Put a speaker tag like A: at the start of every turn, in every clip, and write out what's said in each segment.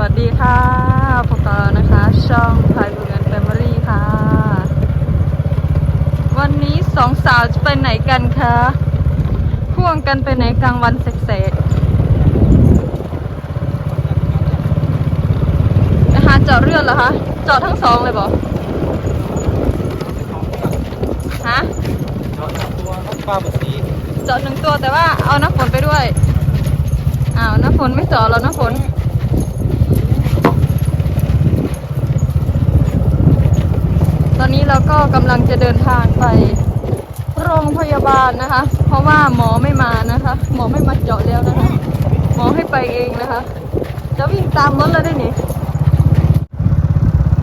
A: วัสดีค่ะพวกเรานะคะ ช่องพายบุญเงินแฟมิลี่ค่ะ วันนี้สองสาวจะไปไหนกันคะพ่วงกันไปไหนกลางวันเสกๆนะคะเจาะเลือดเหรอคะเจาะทั้งสองเลยบอฮะ
B: ตัวน้ำปลาแบบนี้
A: เจาะหนึ่งตัวแต่ว่าเอาน้ำฝนไปด้วยอ้าวน้ำฝนไม่เจาะแล้วน้ำฝน ตอนนี้เราก็กำลังจะเดินทางไปโรงพยาบาลนะคะ เพราะว่าหมอไม่มานะคะ หมอไม่มาเจาะแล้วนะคะ หมอให้ไปเองนะคะ จะวิ่งตามรถแล้วได้นี่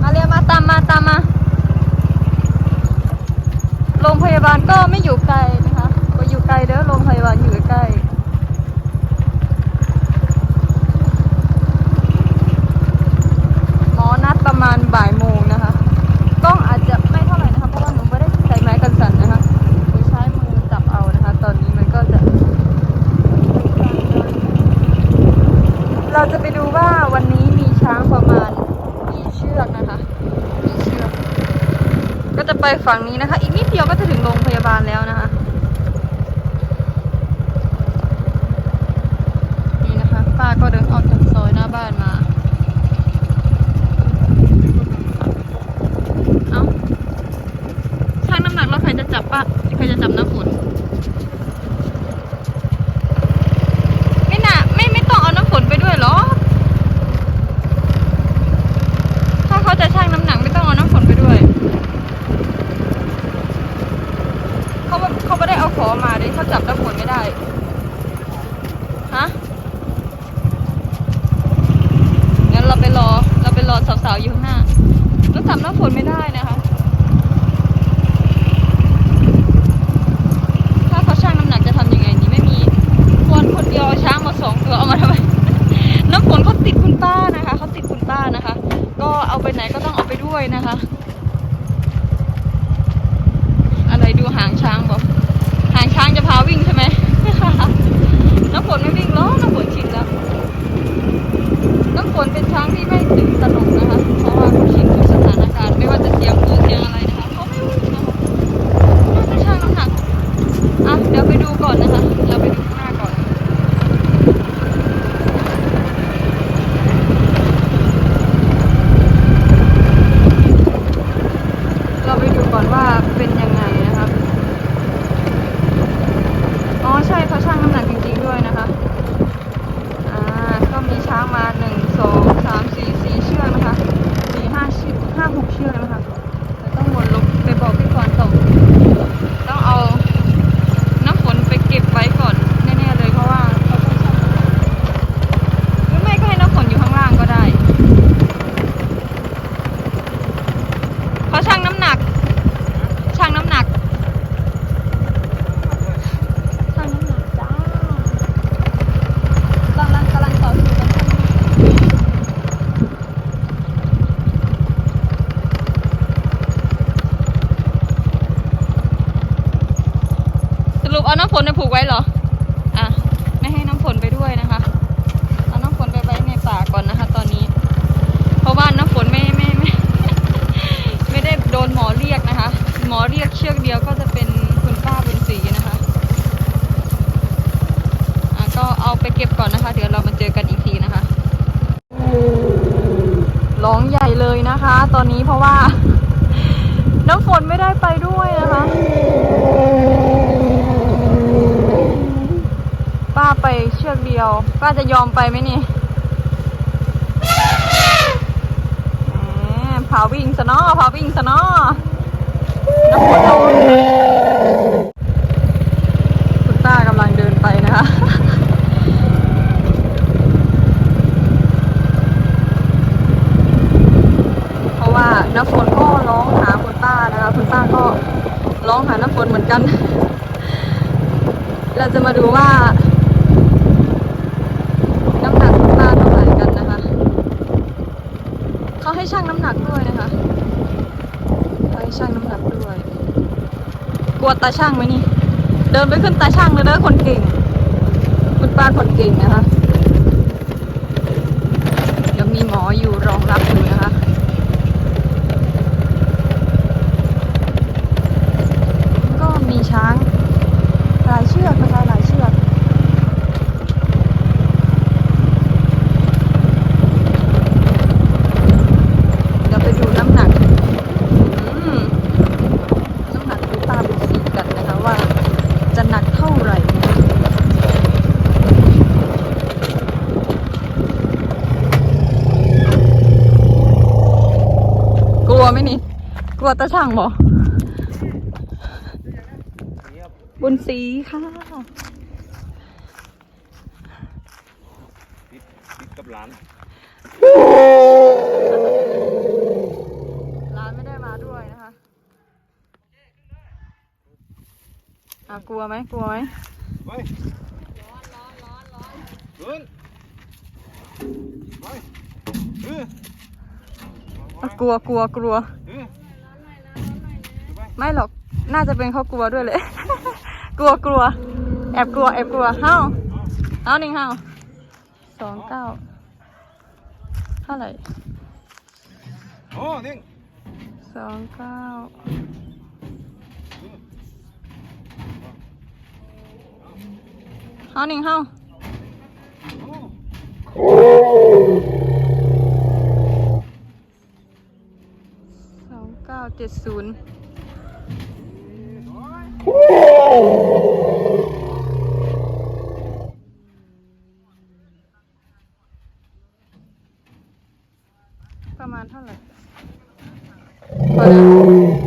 A: มาเรียมาตามมาตามมาโรงพยาบาลก็ไม่อยู่ไกลนะคะก็อยู่ไกลเด้อโรงพยาบาลอยู่ใกล้หมอนัดประมาณบ่ายโมงนะคะกล้องอาจจะไม่เท่าไหร่นะคะเพราะว่าหนูไม่ได้ใส่ไม้กันสั่นนะคะหนูใช้มือจับเอานะคะ ตอนนี้มันก็จะ เราจะไปดูว่าวันนี้มีช้างประมาณกี่เชือกนะคะกี่เชือก ก็จะไป ฝั่งนี้นะคะ อีกนิดเดียวก็จะถึงโรงพยาบาลแล้วนะคะ นี่นะคะ ป้าก็เดินออกจากซอยหน้าบ้านมา เอาช่างน้ำหนักแล้วใครจะจับป้าใครจะจับน้ำฝน ไม่น่าไม่ไม่ต้องเอาน้ำฝนไปด้วยเหรอ ถ้าเขาจะชั่งน้ำหนักไม่ต้องเอาน้ำฝนไปด้วย เขาไม่เขาไม่ได้เอาขอมาดิเขาจับน้ำฝนไม่ได้ ฮะ งั้นเราไปรอ เราไปรอสาวๆอยู่ข้างหน้าเราจับน้ำฝนไม่ได้นะคะ ถ้าเขาชั่งน้ำหนักจะทำยังไงนี่ไม่มีคนคนเดียวช้างมาสองตัวเอามาทำไม น้ำฝนเขาติดคุณป้านะคะเขาติดคุณป้านะคะ ก็เอาไปไหนก็ต้องเอาไปด้วยนะคะ อะไรดูหางช้างบอกหางช้างจะพาวิ่งใช่ไหมน้ำฝนไม่วิ่งหรอกน้ำฝนชินแล้วน้ำฝนเป็นช้างที่ไม่ตื่นตระหนกนะคะ เพราะว่าเขาชินกับสถานการณ์ไม่ว่าจะเสียงปูเสียงอะไรนะคะเขาไม่วิ่งนะคะน่าจะชั่งน้ำหนักอะเดี๋ยวไปดูก่อนนะคะเราไปดูข้างหน้าก่อน เราไปดูก่อนว่าเป็นยังไงนะคะ อ๋อใช่เขาชั่งน้ำหนักจริงๆด้วยนะคะ อ่า ก็มีช้างมาหนึ่งสองสามสี่สี่เชือกนะคะสี่ห้าเชือกห้าหกเชือกนะคะแต่ต้องวนลบไปบอกพี่กรณ์ต่อต้องเอาน้ำฝนไปเก็บไว้ก่อนแน่ๆเลยเพราะว่าเขาต้องชั่งหรือไม่ก็ให้น้ำฝนอยู่ข้างล่างก็ได้เขาชั่งน้ำหนัก ชั่งน้ำหนัก ชั่งน้ำหนักจ้ากำลังกำลังต่อคิวกันชั่งน้ำหนักสรุปเอาน้ำฝนไปผูกไว้ เหรอ อะ ไม่ให้น้ำฝนไปด้วยนะคะ เอาน้ำฝนไปไว้ในป่าก่อนนะคะ ตอนนี้ เพราะว่าน้ำฝนไม่ไม่ไม่ไม่ได้โดนหมอเรียกนะคะ หมอเรียกเชือกเดียวก็จะเป็นคุณป้าบุญศรีนะคะ อะก็เอาไปเก็บก่อนนะคะ เดี๋ยวเรามาเจอกันอีกทีนะคะร้องใหญ่เลยนะคะ ตอนนี้เพราะว่า น้ำฝนไม่ได้ไปด้วยนะคะ ป้าไปเชือกเดียวป้าจะยอมไปไหมนี่แหมพาวิ่งซะเนาะพาวิ่งซะนาะน้ำฝนลงคุณป้ากำลังเดินไปนะคะเพราะว่าน้ำฝนก็ร้องหาคุณป้านะคะคุณป้าก็ร้องหาน้ำฝนเหมือนกัน เราจะมาดูว่า ลัวตาช่างไหมนี่ เดินไปขึ้นตาช่างเลยนะคนเก่ง คุณป้าคนเก่งนะคะ เดี๋ยวมีหมออยู่รองรับอยู่นะคะก็มีช้างหลายเชือก
B: นะคะลาย รับ
A: บุญศรีค่ะ
B: ติดติดกับหลาน
A: ร้านไม่ได้มาด้วยนะคะอะกลัวไหมกลัวไหม
B: ไปร้อนร้อนร้อนร้อนขึ้นไปเออ
A: อะกลัวกลัวกลัว
B: เออ
A: ไม่หรอกน่าจะเป็นเขากลัวด้วยเลย กลัวกลัว แอบกลัว แอบกลัวเฮ้าเฮ้าหนึ่งเฮ้าสองเก้าเท่าไหร่
B: โอ้นิ่ง
A: สองเก้าเฮ้าหนึ่งเฮ้า
B: โอ้
A: สองเก้าเจ็ดศูนย์ประมาณเท่าไหร่พอแล้ว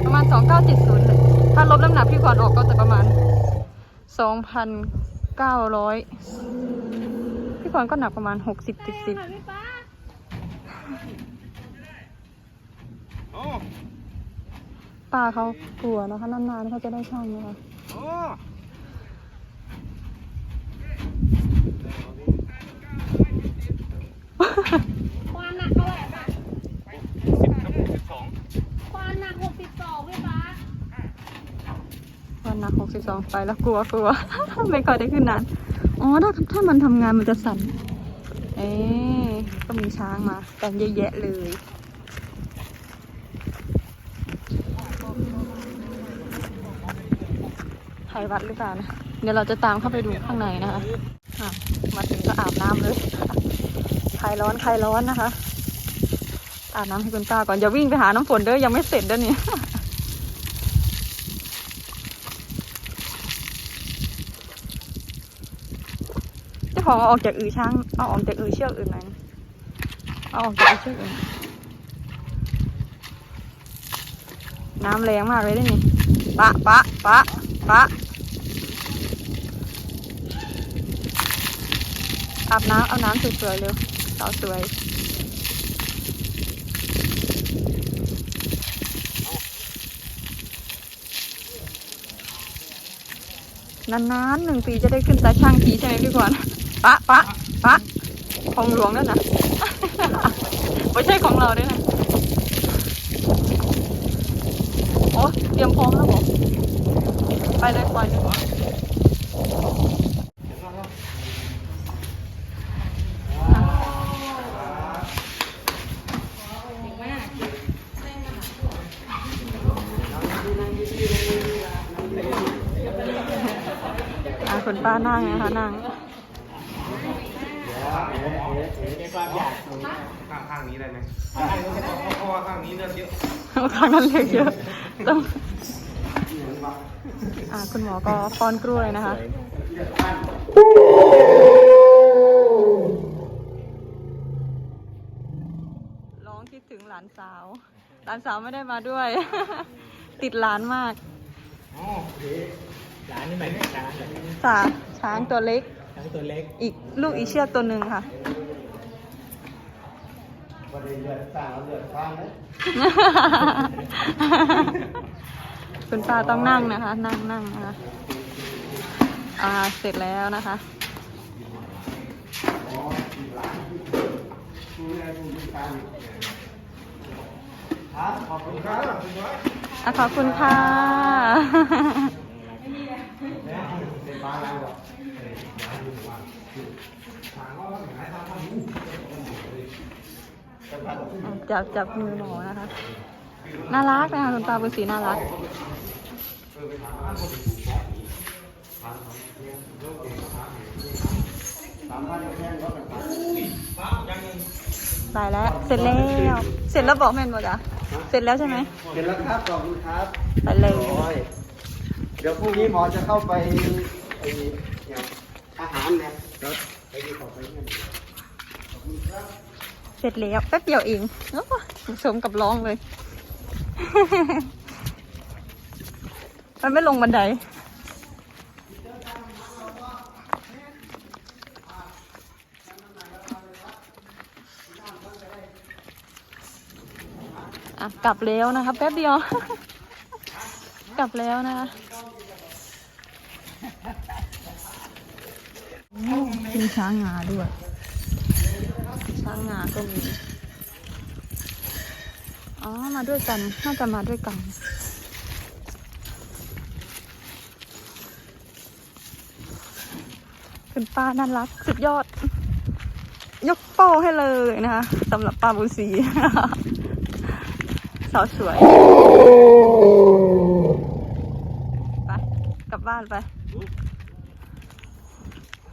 A: ประมาณสองเก้าเจ็ดศูนย์ถ้าลบน้ำหนักพี่ขวัญออกก็จะประมาณสองพันเก้าร้อยพี่ขวัญก็หนักประมาณหกสิบเจ็ดสิบป้าเขากลัวนะคะนานๆเขาจะได้ช่างนะคะ
B: โอ้
C: ความหนักเท่าไหร่คะ
B: สิบกับสิบสอง
C: ความหนักหกสิบสองพี่ฟ้าั
A: นหนักหกสิบสองไปแล้วกลัวกลัว ไม่ค่อยได้ขึ้นนาน อ๋อถ้าถ้ามันทำงานมันจะสั่น เอ๊ก็มีช้างมา แต่งเยอะแยะเลยไทยวัดหรือเปล่านะ เดี๋ยวเราจะตามเข้าไปดูข้างในนะคะมาถึงก็อาบน้ำเลยใครร้อนใครร้อนนะคะอาบน้ำให้คุณป้าก่อนอย่าวิ่งไปหาน้ำฝนเด้อยังไม่เสร็จเด้อเนี่ย เจ้า ของเอาออกจากอือช้างเอาออกจากอือเชือกอื่นหน่อยนเอาออกจากอือเชือกอื่นน้ำแรงมากเลยได้นี่ปะปะปะปะอาบน้ำเอาน้ำสวยๆเร็วสาวสวยนานๆหนึ่งปีจะได้ขึ้นตาช่างทีใช่ไหมพี่ขวัญ ปะปะปะของหลวงด้วยนะ ไม่ใช่ของเราด้วยนะ โอ้เตรียมพร้อมแล้วบอไปเลยปล่อยเลยอะคุณป้านั่งนะคะนั่ง
B: ข้างข้างนี้ได้ไหมข้างนี้เพราะว่าข้างนี้เลือดเยอะ
A: ครั้งนั้นเล็กเยอะต้องอะคุณหมอก็ป้อนกล้วยนะคะร้องคิดถึงหลานสาว หลานสาวไม่ได้มาด้วย ติดหลานมาก
B: โอ้
D: ร้านนี่หมายถึงร้านเหรอ
A: จ้าช้างตัวเล็ก
D: ร้าน ตัวเล็ก
A: อีกลูกอีเชือกตัวหนึ่งค่ะคุณป้าต้องนั่งนะคะ นั่งนั่งนะคะอ่าเสร็จแล้วนะคะ
B: ขอบคุณครับคุณน้อย
A: อะขอบคุณค่ะ จับจับมือหมอนะคะ น่ารักนะคะคุณตาบุญศรีน่ารักตายแล้ว เสร็จแล้ว เสร็จแล้วบอกแม่นบ่จ๊ะเสร็จแล้วใช่ไหม
E: เห็นแล้วครับขอบคุณครับ
A: ไปเลย
E: โอ้ยเดี๋ยวพรุ่งนี้หมอจะเข้าไปไอ้เนี่ยอาหารเนี่ยแล้วไปดีขอไปเงิน
A: เสร็จแล้วแป๊บเดียวเองสมกับร้องเลย มันไม่ลงบันได อะ กลับแล้วนะคะแป๊บเดียว กลับแล้วนะคะมีช้างงาด้วย ช้างงาก็มี อ๋อ มาด้วยกัน น่าจะมาด้วยกัน คุณป้าน่ารัก สุดยอด ยกโป้ให้เลยนะคะสำหรับป้าบุญศรีสาวสวย ไป กลับบ้านไป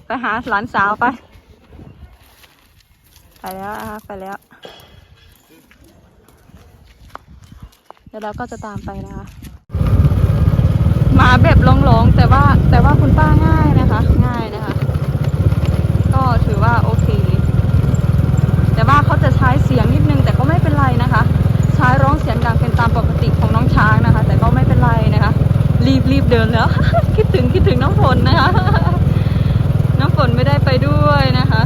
A: ไปหาหลานสาวไป แล้วนะคะไปแล้ว เดี๋ยวเราก็จะตามไปนะคะมาแบบลงๆแต่ว่าแต่ว่าคุณป้าง่ายนะคะ ง่ายนะคะ ก็ถือว่าโอเค แต่ว่าเขาจะใช้เสียงนิดนึง แต่ก็ไม่เป็นไรนะคะ ใช้ร้องเสียงดังเป็นตามปกติของน้องช้างนะคะ แต่ก็ไม่เป็นไรนะคะ รีบรีบเดินแล้ว คิดถึงคิดถึงน้องฝนนะคะ น้องฝนไม่ได้ไปด้วยนะคะ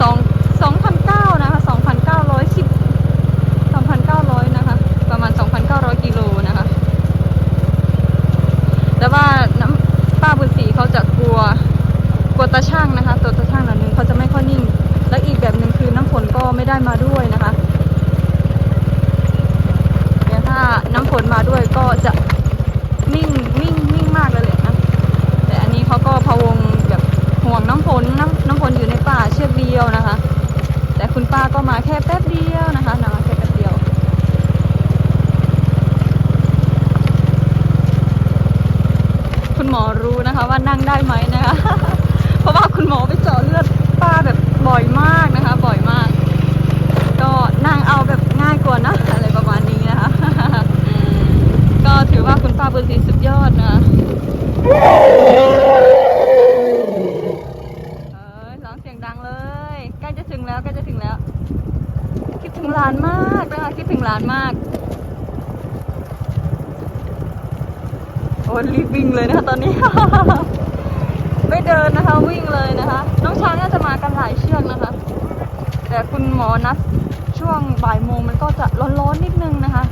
A: สองสองพันเก้านะคะสองพันเก้าร้อยสิบสองพันเก้าร้อยนะคะ ประมาณสองพันเก้าร้อยกิโลนะคะ แต่ว่าน้ำป้าบุญศรีเขาจะกลัวกลัวตาช่างนะคะ ตัวตาช่างหนึ่งเขาจะไม่ค่อยนิ่ง และอีกแบบหนึ่งคือน้ำฝนก็ไม่ได้มาด้วยนะคะเดี๋ยถ้าน้ำฝนมาด้วยก็จะนิ่งนิ่งนิ่งมากเลยแหละนะแต่อันนี้เขาก็พะวงแบบห่วงน้ำฝนน้ำน้ำฝนอยู่ในป่าเชือกเดียวนะคะ แต่คุณป้าก็มาแค่แป๊บเดียวนะคะมาแค่แป๊บเดียว คุณ หมอรู้นะคะว่านั่งได้ไหมนะคะ เพราะว่าคุณหมอไปเจาะเลือดป้าแบบบ่อยมากนะคะ บ่อยมาก ก็นั่งเอาแบบง่ายกว่านะอะไรประมาณนี้นะคะ ก็ถือว่าคุณป้าบุญศรีสุดยอดนะเออร้องเสียงดังเลย ใกล้จะถึงแล้วใกล้จะถึงแล้ว คิดถึงหลานมากนะคะคิดถึงหลานมาก โอ้รีบวิ่งเลยนะคะตอนนี้ ไม่เดินนะคะวิ่งเลยนะคะ น้องช้างน่าจะมากันหลายเชือกนะคะ แต่คุณหมอนัดช่วงบ่ายโมงมันก็จะร้อนๆนิดนึงนะคะ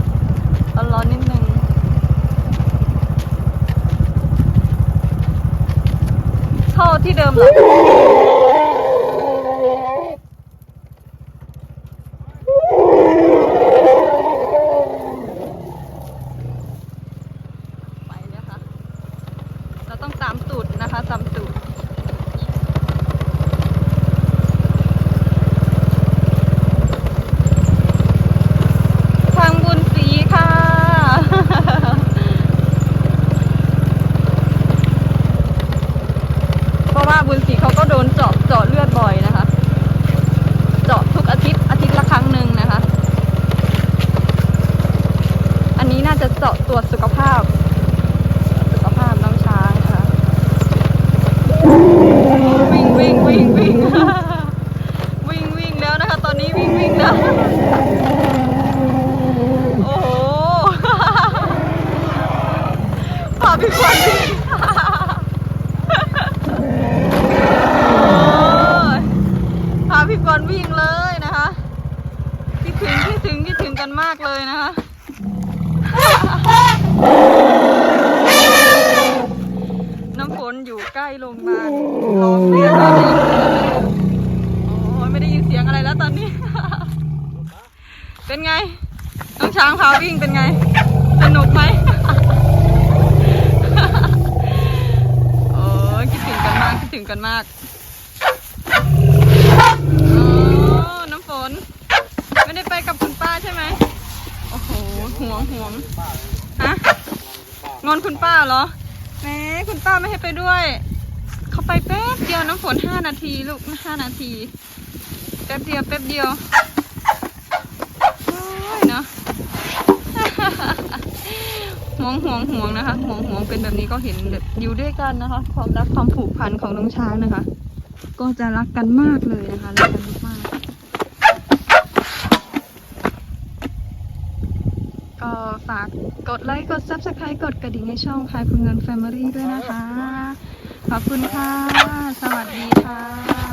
A: ร้อนๆนิดนึงเข้าที่เดิมเหรอไปแล้วค่ะ เราต้องตามตูดนะคะ ตามตูด ทางบุญศรีค่ะ เพราะว่าบุญศรีเขาก็โดนเจาะเจาะเลือดบ่อยนะคะ เจาะทุกอาทิตย์อาทิตย์ละครั้งหนึ่งนะคะ อันนี้น่าจะเจาะตรวจสุขภาพ สุขภาพน้องช้างนะคะ วิ่งวิ่งวิ่งวิ่ง วิ่งวิ่งแล้วนะคะ ตอนนี้ วิ่งวิ่งแล้วโอ้โหพาพี่ควันวิ่งพาพี่กวนวิ่งเลยนะคะ คิดถึงคิดถึงคิดถึงกันมากเลยนะคะ น้ำฝนอยู่ใกล้โรงพยาบาลร้องเรียกไม่ได้ยินเสียงเลยโอ้ยไม่ได้ยิน เสียงอะไรแล้วตอนนี้ เป็นไง น้องช้างพาวิ่งเป็นไง สนุกไหมโอ้ยคิดถึงกันมาก คิดถึงกันมากโอ้น้ำฝน ไม่ได้ไปกับคุณป้าใช่ไหมโอ้โหห่วงห่วงฮะงอนคุณป้าเหรอแหมคุณป้าไม่ให้ไปด้วย เขาไปแป๊บเดียวน้ำฝนห้านาทีลูกห้านาที ป๊บเดียวแป๊บเดียวโอ้ยเนาะห่วงห่วงห่วงนะคะห่วงห่วงเป็นแบบนี้ก็เห็นแบบอยู่ด้วยกันนะคะ ความรักความผูกพันของน้องช้างนะคะ ก็จะรักกันมากเลยนะคะรักกันมากก็ฝฝากกดไลค์กด Subscribe กดกระดิ่งให้ช่องพายคุณเงิน Family ด้วยนะคะ ขอบคุณค่ะ สวัสดีค่ะ